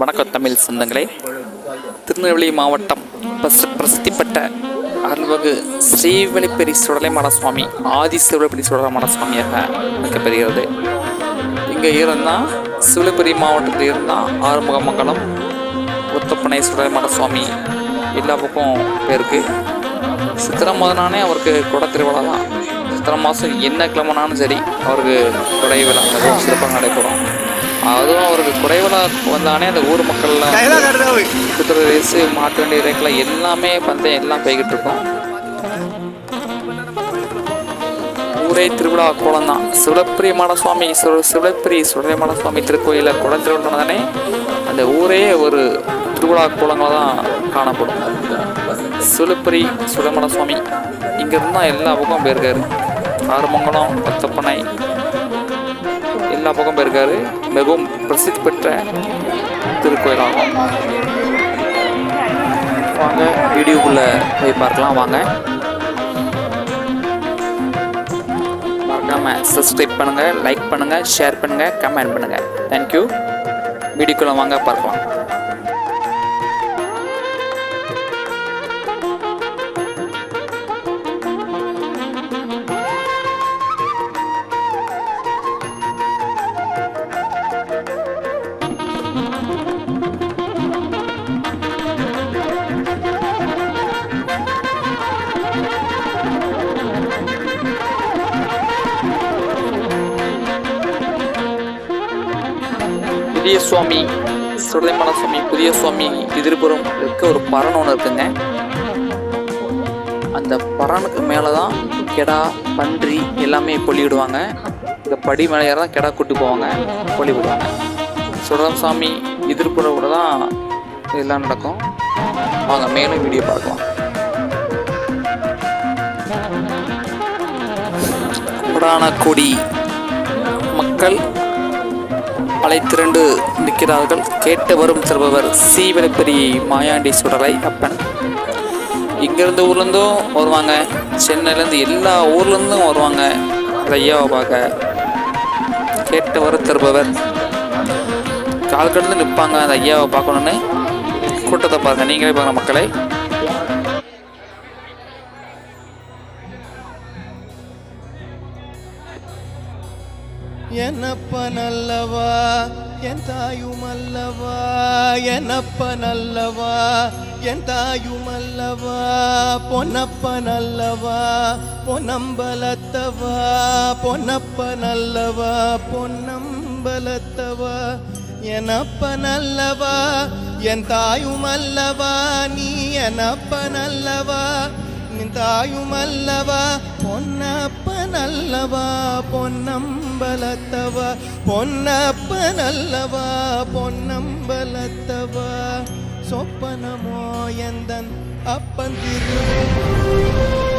வணக்கம் தமிழ் சொந்தங்களே. திருநெல்வேலி மாவட்டம் பிரசி பிரசித்தி பெற்ற அருள்வகு ஸ்ரீவெளிப்பெரி சுடலைமட சுவாமி ஆதி சிவலிப்பெரி சுடலைமட சுவாமியாக அழைக்கப்படுகிறது இங்கே இருந்தால் சிவலிப்பெரி மாவட்டத்தில் இருந்தால் ஆறுமுகமங்கலம் உத்தப்பனை சுடலைமட சுவாமி எல்லா பக்கம் பேருக்கு. சித்திரை மாதனானே அவருக்கு குட திருவிழா தான். சித்திரை மாதம் என்ன கிழமனாலும் சரி அவருக்கு குடை விழா சிறப்பாக நடைபெறும். அதுவும் அவருக்கு விழா வந்தானே அந்த ஊர் மக்கள்லாம் குதிரை ரேஸு மாட்டு வண்டி ரேக்கில் எல்லாமே பந்தயம் எல்லாம் போய்கிட்டு இருக்கும். ஊரே திருவிழா கோலம் தான். சிவலப்பிரியமான சுவாமி சிவ சிவலப்பிரி சுடலைமான சுவாமி திருக்கோயிலில் குடம் திருவிழானே அந்த ஊரே ஒரு திருவிழா கோலங்களாக தான் காணப்படும். சிவலப்பிரி சுடமன சுவாமி இங்கேருந்து தான் எல்லா பக்கம் போயிருக்காரு. ஆறுமங்கலம் பத்தப்பனை எல்லா பக்கம் போயிருக்காரு. மிகவும் பிரசித்தி பெற்ற திருக்கோயிலாகும். வாங்க வீடியோக்குள்ளே போய் பார்க்கலாம் வாங்க. மறக்காமல் சப்ஸ்கிரைப் பண்ணுங்கள் லைக் பண்ணுங்கள் ஷேர் பண்ணுங்கள் கமெண்ட் பண்ணுங்கள் தேங்க்யூ வீடியோக்குள்ளே வாங்க பார்க்கலாம். புதிய சுவாமி சுடலைமல சுவாமி புதிய சுவாமி எதிர்புறம் இருக்க ஒரு பரண் ஒன்று இருக்குங்க. அந்த பரனுக்கு மேலே தான் கெடா பன்றி எல்லாமே பொலிவிடுவாங்க இந்த படி மேலே ஏற தான் கெடா கூட்டு போவாங்க பொலி விடுவாங்க சுடலம் சாமி எதிர்ப்புற கூட தான் இதெல்லாம் நடக்கும். வாங்க மேலும் வீடியோ பார்க்கலாம். கொடான கொடி மக்கள் அலைத்திரண்டு நிற்கிறார்கள். கேட்டு வரும் தருபவர் சீவலப்பெரி மாயாண்டி சுடலை அப்பன். இங்கேருந்து ஊர்லேருந்தும் வருவாங்க. சென்னையிலேருந்து எல்லா ஊர்லேருந்தும் வருவாங்க. அந்த ஐயாவை பார்க்க கேட்டு வரும் தருபவர் கால் கடந்து நிற்பாங்க அந்த ஐயாவை பார்க்கணுன்னு கூட்டத்தை பாருங்கள் நீங்களே பாருங்கள் மக்களை. என்னப்பனல்லவா? என் தாயுமல்லவா? என்னப்பனல்லவா? என் தாயுமல்லவா? பொன்னப்பனல்லவா? பொன்னம்பலத்தவா? பொன்னப்பனல்லவா? பொன்னம்பலத்தவா? எனப்பனல்லவா என் தாயுமல்லவா? நீ எனப்பனல்லவா நின் தாயும் அல்லவா தாயுமல்லவா பொன்னப்பனல்லவா பொன்னம்பலத்தவா பொன்னப்பனல்லவா பொன்னம்பலத்தவா. சொப்பனமோ எந்தன் அப்பன் திரு